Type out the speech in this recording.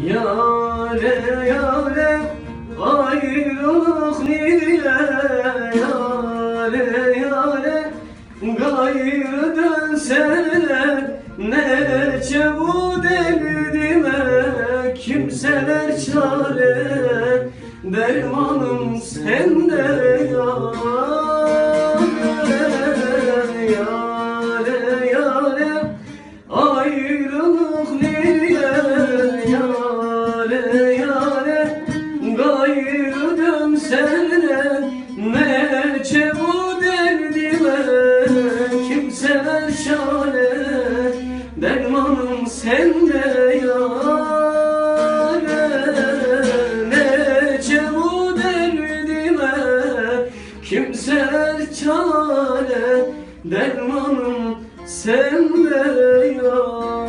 Yare yare ayrılık niye Yare yare gayrı dönseler Ne çabuk derdime? Kimseler çare Dermanım sende yare Yare yare ayrılık niye çare Gayrıdan sene Meçe bu derdime? Kimseler şare Dermanım sende yare Meçe bu derdime? Kimseler çare Dermanım sende yare